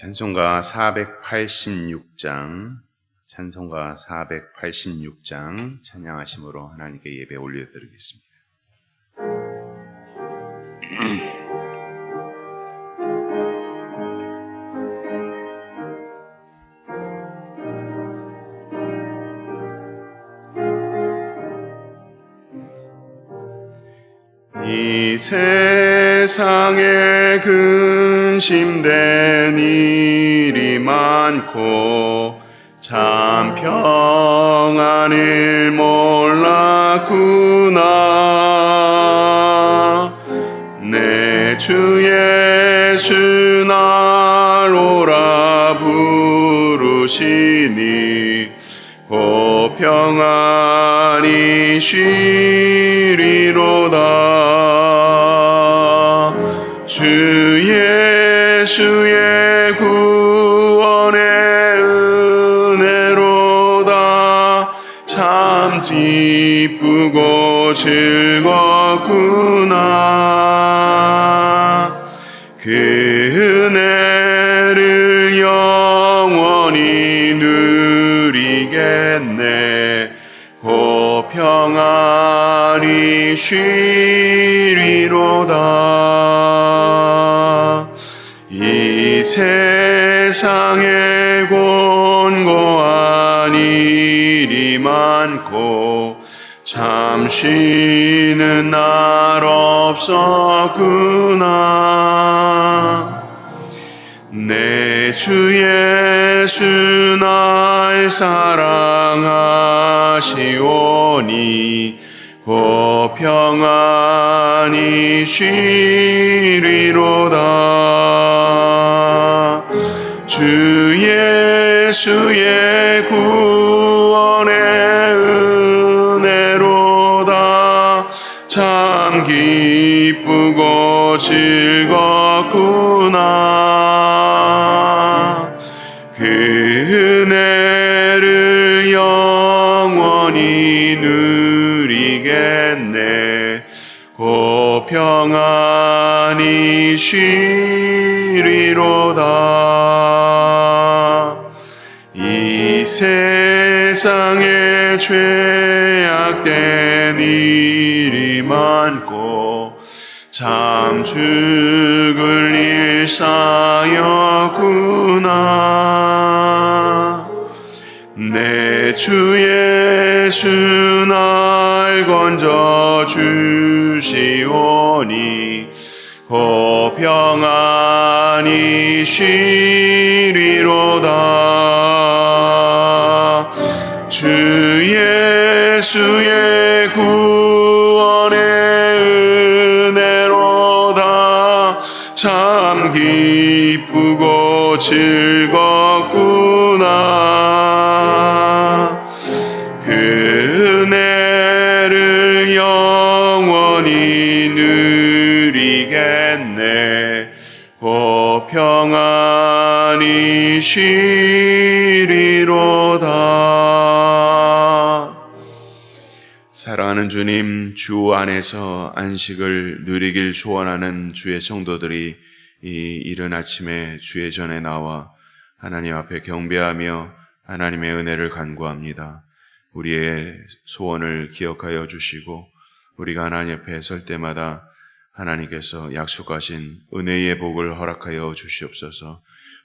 찬송가 486장, 찬송가 486장 찬양하심으로 하나님께 예배 올려드리겠습니다. 이 세 상에 근심된 일이 많고 참 평안을 몰랐구나. 내 주 예수 날 오라 부르시니 고 평안이 쉬리로다 주 예수의 구원의 은혜로다. 참 기쁘고 즐겁구나. 그 은혜를 영원히 누리겠네. 고 평안히 쉬리로다. 이 세상에 곤고한 일이 많고 참 쉬는 날 없었구나. 내 주 예수 날 사랑하시오니 고 평안히 쉬리로다. 주 예수의 구원의 은혜로다. 참 기쁘고 즐겁구나 쉬리로다. 이 세상에 죄악된 일이 많고 참 죽을 일 쌓였구나. 내 주 예수 날 건져 주시오니 고 평안히 쉬리로다. 주 예수의 구원의 은혜로다. 참 기쁘고 즐겁구 쉬리로다 사랑하는 주님, 주 안에서 안식을 누리길 소원하는 주의 성도들이 이 이른 아침에 주의 전에 나와 하나님 앞에 경배하며 하나님의 은혜를 간구합니다. 우리의 소원을 기억하여 주시고 우리가 하나님 앞에 설 때마다 하나님께서 약속하신 은혜의 복을 허락하여 주시옵소서.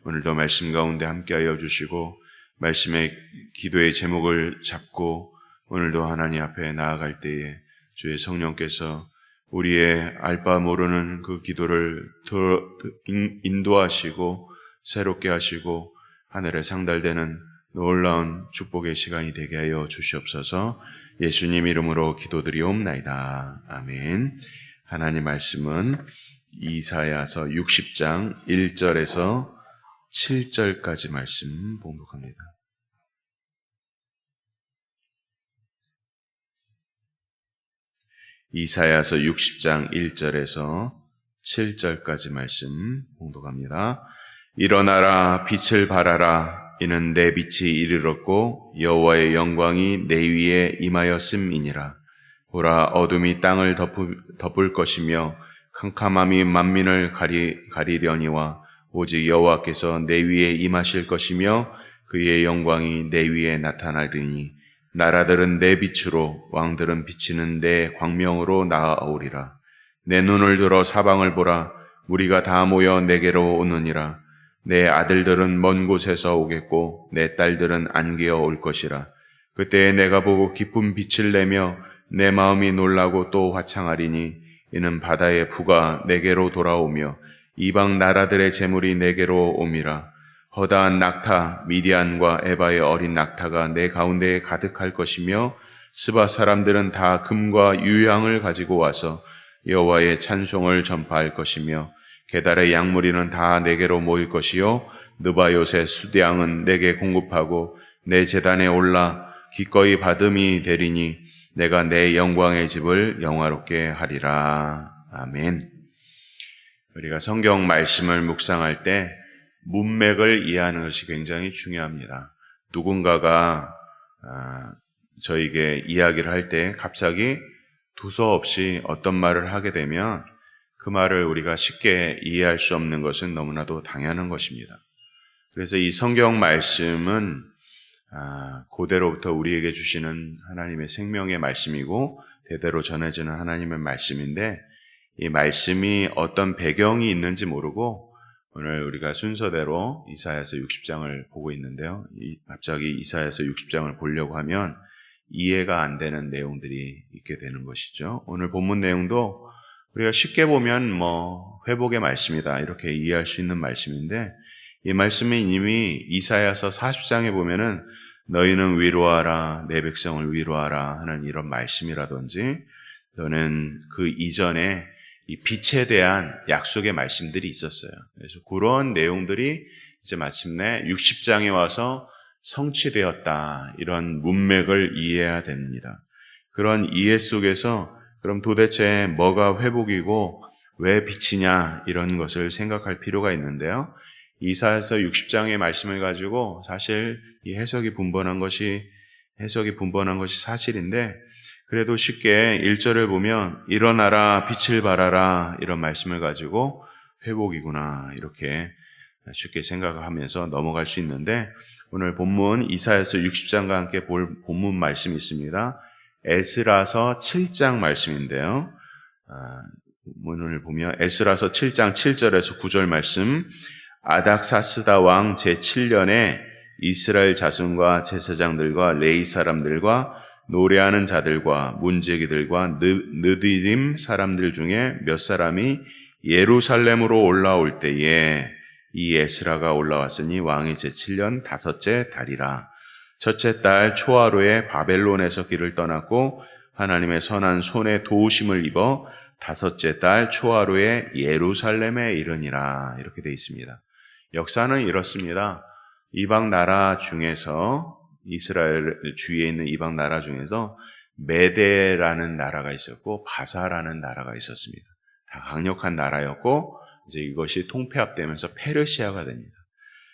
오늘도 말씀 가운데 함께하여 주시고 말씀의 기도의 제목을 잡고 오늘도 하나님 앞에 나아갈 때에 주의 성령께서 우리의 알바 모르는 그 기도를 인도하시고 새롭게 하시고 하늘에 상달되는 놀라운 축복의 시간이 되게 하여 주시옵소서 예수님 이름으로 기도드리옵나이다. 아멘. 하나님 말씀은 이사야서 60장 1절에서 7절까지 말씀 봉독합니다. 이사야서 60장 1절에서 7절까지 말씀 봉독합니다. 일어나라 빛을 발하라 이는 내 빛이 이르렀고 여호와의 영광이 내 위에 임하였음이니라 보라 어둠이 땅을 덮을, 것이며 캄캄함이 만민을 가리, 가리려니와 오직 여호와께서 내 위에 임하실 것이며 그의 영광이 내 위에 나타나리니 나라들은 내 빛으로 왕들은 비치는 내 광명으로 나아오리라. 내 눈을 들어 사방을 보라. 무리가 다 모여 내게로 오느니라. 내 아들들은 먼 곳에서 오겠고 내 딸들은 안개어 올 것이라. 그때에 내가 보고 기쁜 빛을 내며 내 마음이 놀라고 또 화창하리니 이는 바다의 부가 내게로 돌아오며 이방 나라들의 재물이 내게로 옴이라. 허다한 낙타 미디안과 에바의 어린 낙타가 내 가운데에 가득할 것이며 스바 사람들은 다 금과 유향을 가지고 와서 여호와의 찬송을 전파할 것이며 게달의 양무리는 다 내게로 모일 것이요 느바요의 수대양은 내게 공급하고 내 재단에 올라 기꺼이 받음이 되리니 내가 내 영광의 집을 영화롭게 하리라. 아멘. 우리가 성경 말씀을 묵상할 때 문맥을 이해하는 것이 굉장히 중요합니다. 누군가가 아, 저에게 이야기를 할 때 갑자기 두서없이 어떤 말을 하게 되면 그 말을 우리가 쉽게 이해할 수 없는 것은 너무나도 당연한 것입니다. 그래서 이 성경 말씀은 아, 고대로부터 우리에게 주시는 하나님의 생명의 말씀이고 대대로 전해지는 하나님의 말씀인데 이 말씀이 어떤 배경이 있는지 모르고 오늘 우리가 순서대로 이사야서 60장을 보고 있는데요. 이- 갑자기 이사야서 60장을 보려고 하면 이해가 안 되는 내용들이 있게 되는 것이죠. 오늘 본문 내용도 우리가 쉽게 보면 뭐 회복의 말씀이다 이렇게 이해할 수 있는 말씀인데 이 말씀이 이미 이사야서 40장에 보면은 너희는 위로하라 내 백성을 위로하라 하는 이런 말씀이라든지 또는 그 이전에 이 빛에 대한 약속의 말씀들이 있었어요. 그래서 그런 내용들이 이제 마침내 60장에 와서 성취되었다. 이런 문맥을 이해해야 됩니다. 그런 이해 속에서 그럼 도대체 뭐가 회복이고 왜 빛이냐 이런 것을 생각할 필요가 있는데요. 이사에서 60장의 말씀을 가지고 사실 이 해석이 분번한 것이 해석이 분번한 것이 사실인데 그래도 쉽게 1절을 보면 일어나라 빛을 발하라 이런 말씀을 가지고 회복이구나 이렇게 쉽게 생각하면서 넘어갈 수 있는데 오늘 본문 이사야서 60장과 함께 볼 본문 말씀이 있습니다. 에스라서 7장 말씀인데요. 아, 문을 보면 에스라서 7장 7절에서 9절 말씀 아닥사스다 왕 제7년에 이스라엘 자손과 제사장들과 레이 사람들과 노래하는 자들과 문제기들과 느, 느디림 사람들 중에 몇 사람이 예루살렘으로 올라올 때에 이 에스라가 올라왔으니 왕이 제7년 다섯째 달이라. 첫째 달 초하루에 바벨론에서 길을 떠났고 하나님의 선한 손에 도우심을 입어 다섯째 달 초하루에 예루살렘에 이르니라. 이렇게 되어 있습니다. 역사는 이렇습니다. 이방 나라 중에서 이스라엘 주위에 있는 이방 나라 중에서 메데라는 나라가 있었고 바사라는 나라가 있었습니다. 다 강력한 나라였고 이제 이것이 통폐합되면서 페르시아가 됩니다.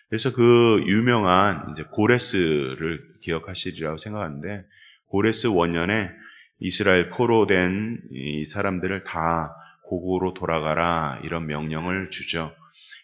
그래서 그 유명한 이제 고레스를 기억하시리라고 생각하는데 고레스 원년에 이스라엘 포로 된 이 사람들을 다 고국으로 돌아가라 이런 명령을 주죠.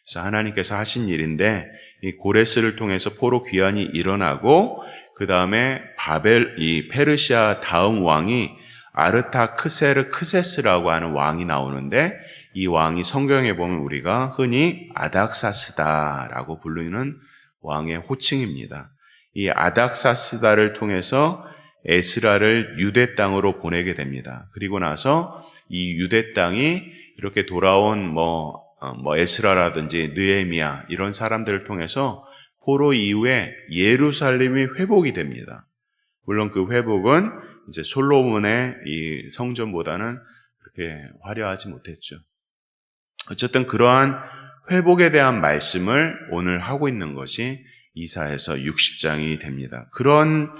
그래서 하나님께서 하신 일인데 이 고레스를 통해서 포로 귀환이 일어나고 그 다음에 바벨 이 페르시아 다음 왕이 아르타크세르 크세스라고 하는 왕이 나오는데 이 왕이 성경에 보면 우리가 흔히 아닥사스다라고 부르는 왕의 호칭입니다. 이 아닥사스다를 통해서 에스라를 유대 땅으로 보내게 됩니다. 그리고 나서 이 유대 땅이 이렇게 돌아온 뭐, 어, 뭐 에스라라든지 느에미야 이런 사람들을 통해서 포로 이후에 예루살렘이 회복이 됩니다. 물론 그 회복은 이제 솔로몬의 이 성전보다는 그렇게 화려하지 못했죠. 어쨌든 그러한 회복에 대한 말씀을 오늘 하고 있는 것이 이사에서 60장이 됩니다. 그런 어,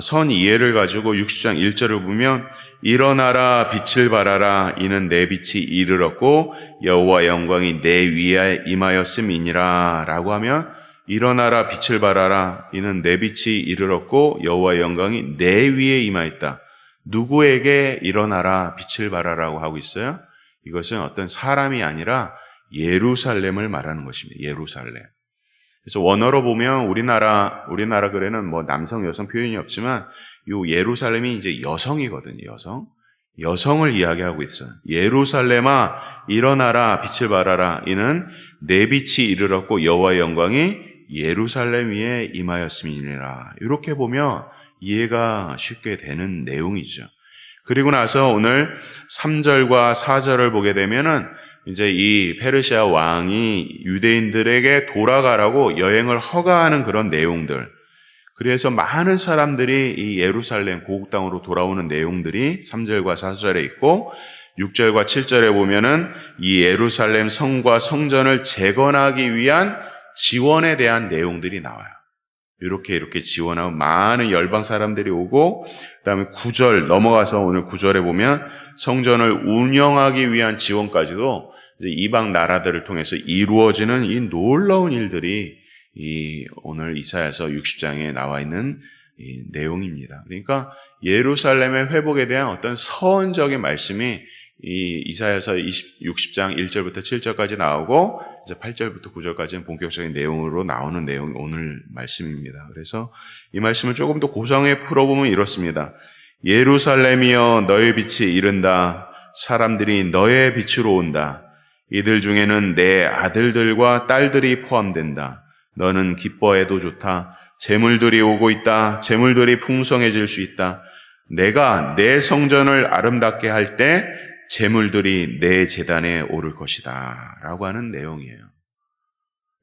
선 이해를 가지고 60장 1절을 보면 일어나라 빛을 발하라 이는 내 빛이 이르렀고 여호와 영광이 내 위에 임하였음이니라 라고 하면 일어나라 빛을 발하라 이는 내 빛이 이르렀고 여호와 영광이 내 위에 임하였다. 누구에게 일어나라 빛을 발하라고 하고 있어요? 이것은 어떤 사람이 아니라 예루살렘을 말하는 것입니다. 예루살렘. 그래서 원어로 보면 우리나라 우리나라 글에는 뭐 남성 여성 표현이 없지만 요 예루살렘이 이제 여성이거든요. 여성. 여성을 이야기하고 있어요. 예루살렘아 일어나라 빛을 발하라 이는 내 빛이 이르렀고 여호와의 영광이 예루살렘 위에 임하였음이니라. 이렇게 보면 이해가 쉽게 되는 내용이죠. 그리고 나서 오늘 3절과 4절을 보게 되면은 이제 이 페르시아 왕이 유대인들에게 돌아가라고 여행을 허가하는 그런 내용들. 그래서 많은 사람들이 이 예루살렘 고국 땅으로 돌아오는 내용들이 3절과 4절에 있고 6절과 7절에 보면은 이 예루살렘 성과 성전을 재건하기 위한 지원에 대한 내용들이 나와요. 이렇게 이렇게 지원하고 많은 열방 사람들이 오고 그다음에 9절 넘어가서 오늘 9절에 보면 성전을 운영하기 위한 지원까지도 이방 나라들을 통해서 이루어지는 이 놀라운 일들이 이 오늘 이사야서 60장에 나와 있는 이 내용입니다. 그러니까 예루살렘의 회복에 대한 어떤 서원적인 말씀이 이 이사야서 20, 60장 1절부터 7절까지 나오고 이제 8절부터 9절까지는 본격적인 내용으로 나오는 내용이 오늘 말씀입니다. 그래서 이 말씀을 조금 더 고상하게 풀어보면 이렇습니다. 예루살렘이여 너의 빛이 이른다. 사람들이 너의 빛으로 온다. 이들 중에는 내 아들들과 딸들이 포함된다. 너는 기뻐해도 좋다. 재물들이 오고 있다. 재물들이 풍성해질 수 있다. 내가 내 성전을 아름답게 할 때 재물들이 내 재단에 오를 것이다. 라고 하는 내용이에요.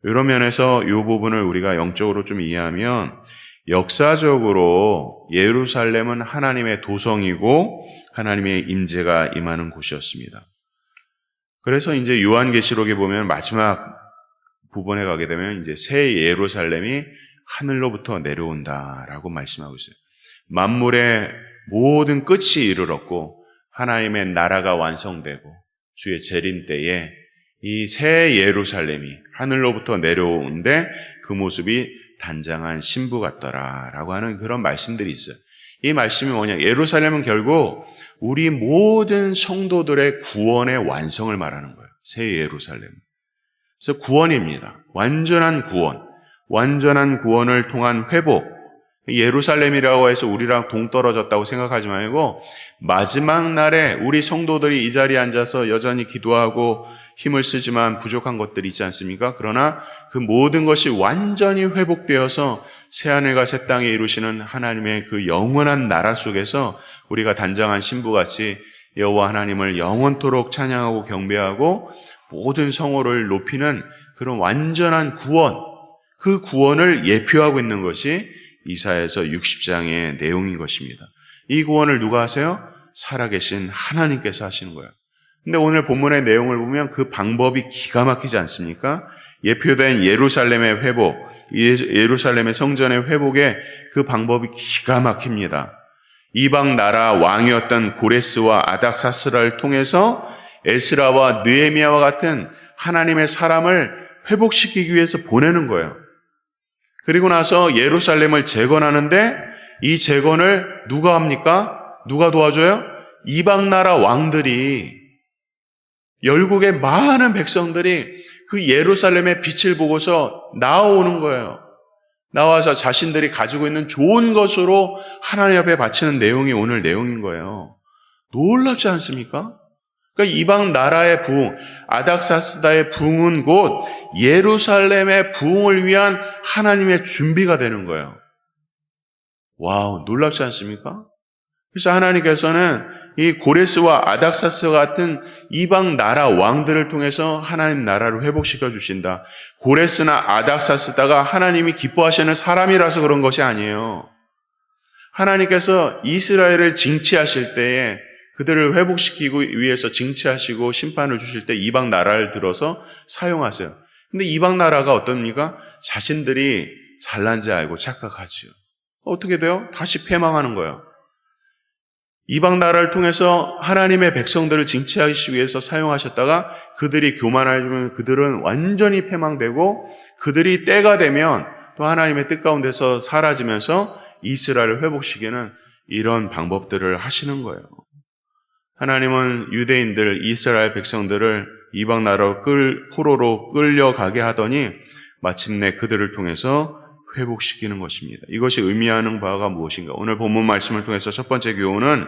이런 면에서 이 부분을 우리가 영적으로 좀 이해하면 역사적으로 예루살렘은 하나님의 도성이고 하나님의 임재가 임하는 곳이었습니다. 그래서 이제 요한계시록에 보면 마지막 부분에 가게 되면 이제 새 예루살렘이 하늘로부터 내려온다라고 말씀하고 있어요. 만물의 모든 끝이 이르렀고 하나님의 나라가 완성되고 주의 재림 때에 이 새 예루살렘이 하늘로부터 내려오는데 그 모습이 단장한 신부 같더라라고 하는 그런 말씀들이 있어요. 이 말씀이 뭐냐? 예루살렘은 결국 우리 모든 성도들의 구원의 완성을 말하는 거예요. 새 예루살렘. 그래서 구원입니다. 완전한 구원. 완전한 구원을 통한 회복. 예루살렘이라고 해서 우리랑 동떨어졌다고 생각하지 말고 마지막 날에 우리 성도들이 이 자리에 앉아서 여전히 기도하고 힘을 쓰지만 부족한 것들이 있지 않습니까? 그러나 그 모든 것이 완전히 회복되어서 새하늘과 새 땅에 이루시는 하나님의 그 영원한 나라 속에서 우리가 단장한 신부같이 여호와 하나님을 영원토록 찬양하고 경배하고 모든 성호를 높이는 그런 완전한 구원, 그 구원을 예표하고 있는 것이 이사에서 60장의 내용인 것입니다. 이 구원을 누가 하세요? 살아계신 하나님께서 하시는 거예요. 근데 오늘 본문의 내용을 보면 그 방법이 기가 막히지 않습니까? 예표된 예루살렘의 회복, 예루살렘의 성전의 회복에 그 방법이 기가 막힙니다. 이방 나라 왕이었던 고레스와 아닥사스라를 통해서 에스라와 느에미아와 같은 하나님의 사람을 회복시키기 위해서 보내는 거예요. 그리고 나서 예루살렘을 재건하는데 이 재건을 누가 합니까? 누가 도와줘요? 이방 나라 왕들이 열국의 많은 백성들이 그 예루살렘의 빛을 보고서 나오는 거예요. 나와서 자신들이 가지고 있는 좋은 것으로 하나님 앞에 바치는 내용이 오늘 내용인 거예요. 놀랍지 않습니까? 그러니까 이방 나라의 부흥, 아닥사스다의 부흥은 곧 예루살렘의 부흥을 위한 하나님의 준비가 되는 거예요. 와우, 놀랍지 않습니까? 그래서 하나님께서는 이 고레스와 아닥사스 같은 이방 나라 왕들을 통해서 하나님 나라를 회복시켜 주신다. 고레스나 아닥사스다가 하나님이 기뻐하시는 사람이라서 그런 것이 아니에요. 하나님께서 이스라엘을 징치하실 때에 그들을 회복시키기 위해서 징치하시고 심판을 주실 때 이방 나라를 들어서 사용하세요. 근데 이방 나라가 어떻습니까? 자신들이 잘난 지 알고 착각하지요. 어떻게 돼요? 다시 패망하는 거예요. 이방 나라를 통해서 하나님의 백성들을 징치하기 위해서 사용하셨다가 그들이 교만하면 그들은 완전히 패망되고 그들이 때가 되면 또 하나님의 뜻 가운데서 사라지면서 이스라엘을 회복시키는 이런 방법들을 하시는 거예요. 하나님은 유대인들, 이스라엘 백성들을 이방 나라로 끌, 포로로 끌려가게 하더니 마침내 그들을 통해서 회복시키는 것입니다. 이것이 의미하는 바가 무엇인가? 오늘 본문 말씀을 통해서 첫 번째 교훈은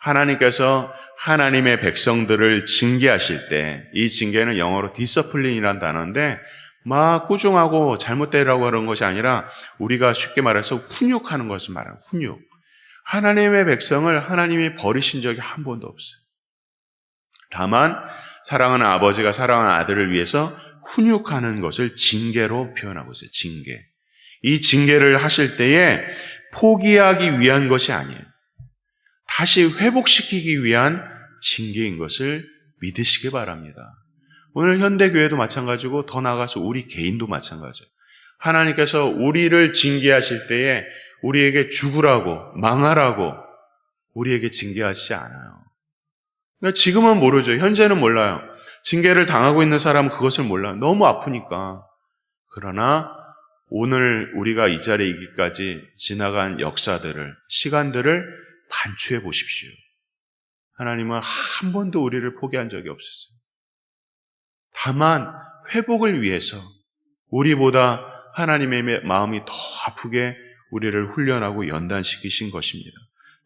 하나님께서 하나님의 백성들을 징계하실 때, 이 징계는 영어로 디서플린이라는 단어인데, 막 꾸중하고 잘못되라고 하는 것이 아니라 우리가 쉽게 말해서 훈육하는 것을 말하는 훈육. 하나님의 백성을 하나님이 버리신 적이 한 번도 없어요. 다만 사랑하는 아버지가 사랑하는 아들을 위해서 훈육하는 것을 징계로 표현하고 있어요. 징계. 이 징계를 하실 때에 포기하기 위한 것이 아니에요. 다시 회복시키기 위한 징계인 것을 믿으시기 바랍니다. 오늘 현대교회도 마찬가지고 더 나아가서 우리 개인도 마찬가지예요. 하나님께서 우리를 징계하실 때에 우리에게 죽으라고, 망하라고 우리에게 징계하시지 않아요. 그러니까 지금은 모르죠. 현재는 몰라요. 징계를 당하고 있는 사람은 그것을 몰라요. 너무 아프니까. 그러나 오늘 우리가 이 자리에 있기까지 지나간 역사들을, 시간들을 반추해 보십시오. 하나님은 한 번도 우리를 포기한 적이 없었어요. 다만 회복을 위해서 우리보다 하나님의 마음이 더 아프게 우리를 훈련하고 연단시키신 것입니다.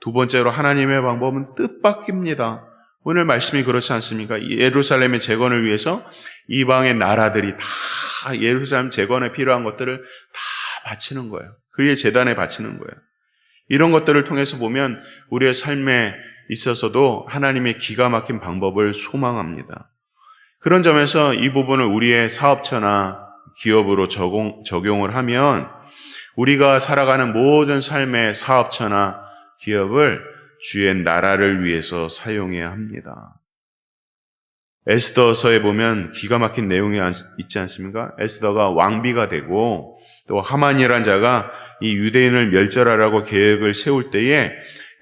두 번째로 하나님의 방법은 뜻밖입니다. 오늘 말씀이 그렇지 않습니까? 예루살렘의 재건을 위해서 이방의 나라들이 다 예루살렘 재건에 필요한 것들을 다 바치는 거예요. 그의 재단에 바치는 거예요. 이런 것들을 통해서 보면 우리의 삶에 있어서도 하나님의 기가 막힌 방법을 소망합니다. 그런 점에서 이 부분을 우리의 사업처나 기업으로 적용, 적용을 하면 우리가 살아가는 모든 삶의 사업처나 기업을 주의 나라를 위해서 사용해야 합니다. 에스더서에 보면 기가 막힌 내용이 있지 않습니까? 에스더가 왕비가 되고 또 하만이란 자가 이 유대인을 멸절하라고 계획을 세울 때에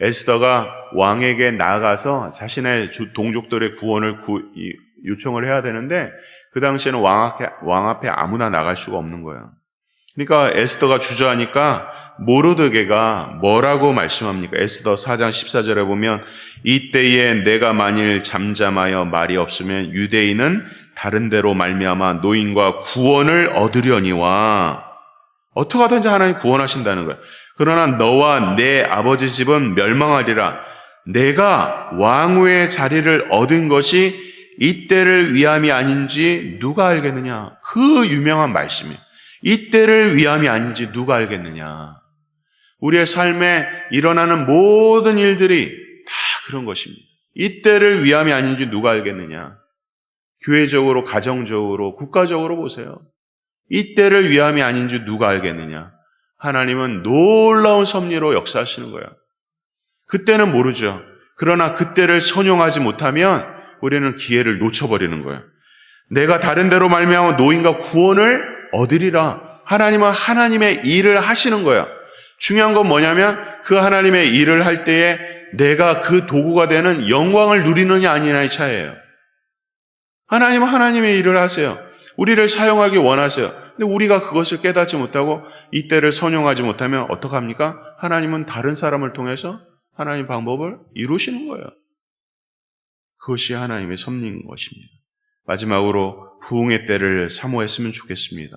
에스더가 왕에게 나아가서 자신의 동족들의 구원을 구, 요청을 해야 되는데 그 당시에는 왕 앞에, 왕 앞에 아무나 나갈 수가 없는 거예요. 그러니까 에스더가 주저하니까 모르드게가 뭐라고 말씀합니까? 에스더 4장 14절에 보면 이때에 내가 만일 잠잠하여 말이 없으면 유대인은 다른 데로 말미암아 노인과 구원을 얻으려니와 어떻게 하든지 하나님 구원하신다는 거예요. 그러나 너와 내 아버지 집은 멸망하리라. 내가 왕후의 자리를 얻은 것이 이때를 위함이 아닌지 누가 알겠느냐? 그 유명한 말씀이에요. 이때를 위함이 아닌지 누가 알겠느냐? 우리의 삶에 일어나는 모든 일들이 다 그런 것입니다. 이때를 위함이 아닌지 누가 알겠느냐? 교회적으로, 가정적으로, 국가적으로 보세요. 이때를 위함이 아닌지 누가 알겠느냐? 하나님은 놀라운 섭리로 역사하시는 거예요. 그때는 모르죠. 그러나 그때를 선용하지 못하면 우리는 기회를 놓쳐버리는 거예요. 내가 다른 데로 말미암아 노인과 구원을 얻으리라. 하나님은 하나님의 일을 하시는 거야. 중요한 건 뭐냐면 그 하나님의 일을 할 때에 내가 그 도구가 되는 영광을 누리느냐 아니냐의 차이예요. 하나님은 하나님의 일을 하세요. 우리를 사용하기 원하세요. 근데 우리가 그것을 깨닫지 못하고 이때를 선용하지 못하면 어떡합니까? 하나님은 다른 사람을 통해서 하나님 방법을 이루시는 거예요. 그것이 하나님의 섭리인 것입니다. 마지막으로 부흥의 때를 사모했으면 좋겠습니다.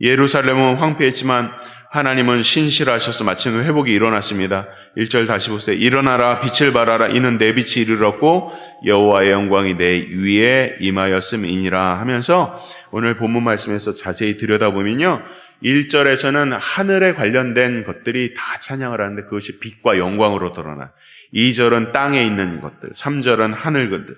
예루살렘은 황폐했지만 하나님은 신실하셔서 마침 회복이 일어났습니다. 1절 다시 보세요. 일어나라 빛을 발하라 이는 내 빛이 이르렀고 여호와의 영광이 내 위에 임하였음이니라 하면서 오늘 본문 말씀에서 자세히 들여다보면요. 1절에서는 하늘에 관련된 것들이 다 찬양을 하는데 그것이 빛과 영광으로 드러나. 2절은 땅에 있는 것들, 3절은 하늘 것들,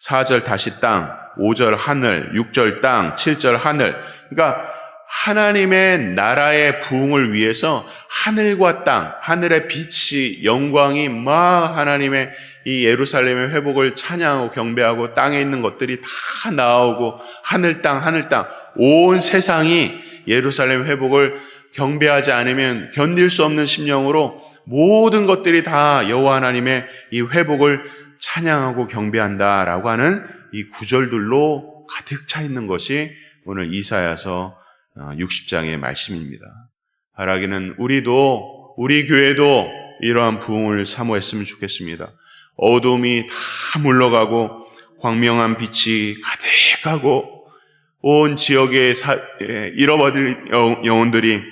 4절 다시 땅, 5절 하늘, 6절 땅, 7절 하늘. 그러니까 하나님의 나라의 부흥을 위해서 하늘과 땅, 하늘의 빛이 영광이 막 하나님의 이 예루살렘의 회복을 찬양하고 경배하고 땅에 있는 것들이 다 나오고 하늘 땅, 하늘 땅, 온 세상이 예루살렘 회복을 경배하지 않으면 견딜 수 없는 심령으로 모든 것들이 다 여호와 하나님의 이 회복을 찬양하고 경배한다 라고 하는 이 구절들로 가득 차 있는 것이 오늘 이사야서 60장의 어, 말씀입니다. 바라기는 우리도 우리 교회도 이러한 부흥을 사모했으면 좋겠습니다. 어둠이 다 물러가고 광명한 빛이 가득하고 온 지역의 사- 예, 잃어버릴 영- 영혼들이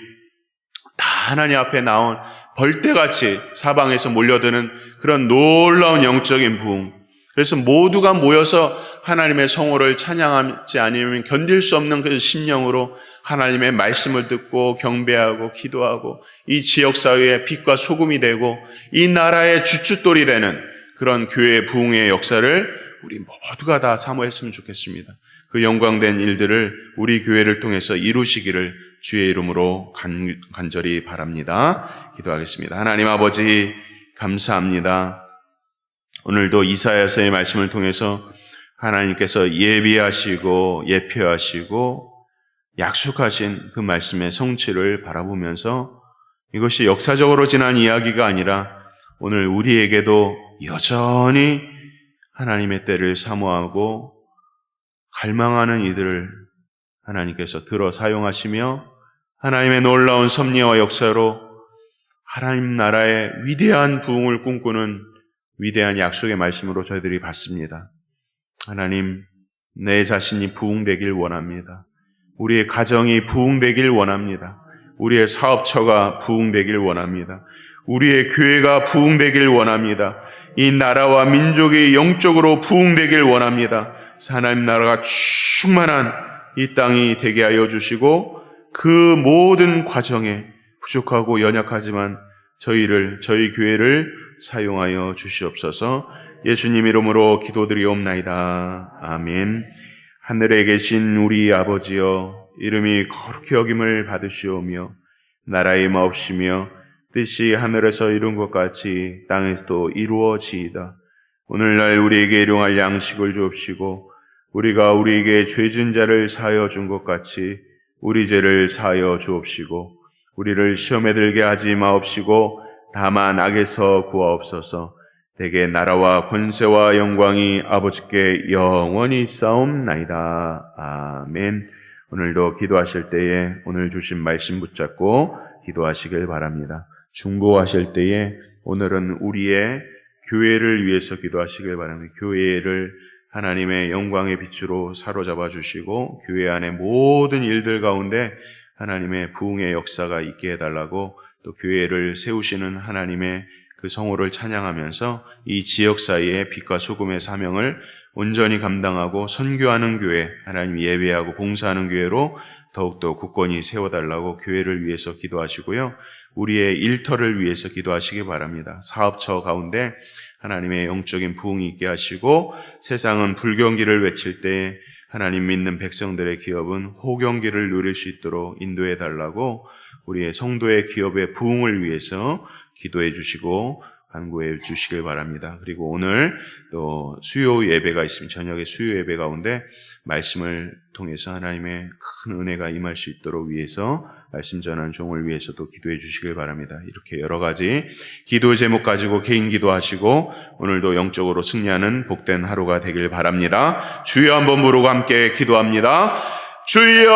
다 하나님 앞에 나온 벌떼같이 사방에서 몰려드는 그런 놀라운 영적인 부흥. 그래서 모두가 모여서 하나님의 성호를 찬양하지 않으면 견딜 수 없는 그 심령으로 하나님의 말씀을 듣고 경배하고 기도하고 이 지역 사회의 빛과 소금이 되고 이 나라의 주춧돌이 되는 그런 교회의 부흥의 역사를 우리 모두가 다 사모했으면 좋겠습니다. 그 영광된 일들을 우리 교회를 통해서 이루시기를 주의 이름으로 간, 간절히 바랍니다. 기도하겠습니다. 하나님 아버지 감사합니다. 오늘도 이사야서의 말씀을 통해서 하나님께서 예비하시고 예표하시고 약속하신 그 말씀의 성취를 바라보면서 이것이 역사적으로 지난 이야기가 아니라 오늘 우리에게도 여전히 하나님의 때를 사모하고 갈망하는 이들을 하나님께서 들어 사용하시며 하나님의 놀라운 섭리와 역사로 하나님 나라의 위대한 부흥을 꿈꾸는 위대한 약속의 말씀으로 저희들이 받습니다. 하나님, 내 자신이 부흥되길 원합니다. 우리의 가정이 부흥되길 원합니다. 우리의 사업처가 부흥되길 원합니다. 우리의 교회가 부흥되길 원합니다. 이 나라와 민족이 영적으로 부흥되길 원합니다. 하나님 나라가 충만한 이 땅이 되게 하여 주시고 그 모든 과정에 부족하고 연약하지만 저희를 저희 교회를 사용하여 주시옵소서. 예수님 이름으로 기도드리옵나이다. 아멘. 하늘에 계신 우리 아버지여 이름이 거룩히 여김을 받으시오며 나라의 마옵시며 뜻이 하늘에서 이룬 것 같이 땅에서도 이루어지이다. 오늘날 우리에게 일용할 양식을 주옵시고 우리가 우리에게 죄진 자를 사하여 준 것 같이 우리 죄를 사하여 주옵시고 우리를 시험에 들게 하지 마옵시고 다만 악에서 구하옵소서 대개 나라와 권세와 영광이 아버지께 영원히 싸움나이다. 아멘. 오늘도 기도하실 때에 오늘 주신 말씀 붙잡고 기도하시길 바랍니다. 중보하실 때에 오늘은 우리의 교회를 위해서 기도하시길 바랍니다. 교회를 하나님의 영광의 빛으로 사로잡아 주시고 교회 안의 모든 일들 가운데 하나님의 부흥의 역사가 있게 해달라고 또 교회를 세우시는 하나님의 그 성호를 찬양하면서 이 지역 사이의 빛과 소금의 사명을 온전히 감당하고 선교하는 교회, 하나님 예배하고 봉사하는 교회로 더욱더 굳건히 세워달라고 교회를 위해서 기도하시고요. 우리의 일터를 위해서 기도하시기 바랍니다. 사업처 가운데 하나님의 영적인 부흥이 있게 하시고 세상은 불경기를 외칠 때 하나님 믿는 백성들의 기업은 호경기를 누릴 수 있도록 인도해 달라고 우리의 성도의 기업의 부흥을 위해서 기도해 주시고 간구해 주시길 바랍니다. 그리고 오늘 또 수요 예배가 있으면 저녁에 수요 예배 가운데 말씀을 통해서 하나님의 큰 은혜가 임할 수 있도록 위해서 말씀 전하는 종을 위해서도 기도해 주시길 바랍니다. 이렇게 여러 가지 기도 제목 가지고 개인 기도하시고 오늘도 영적으로 승리하는 복된 하루가 되길 바랍니다. 주여 한번 부르고 함께 기도합니다. 주여!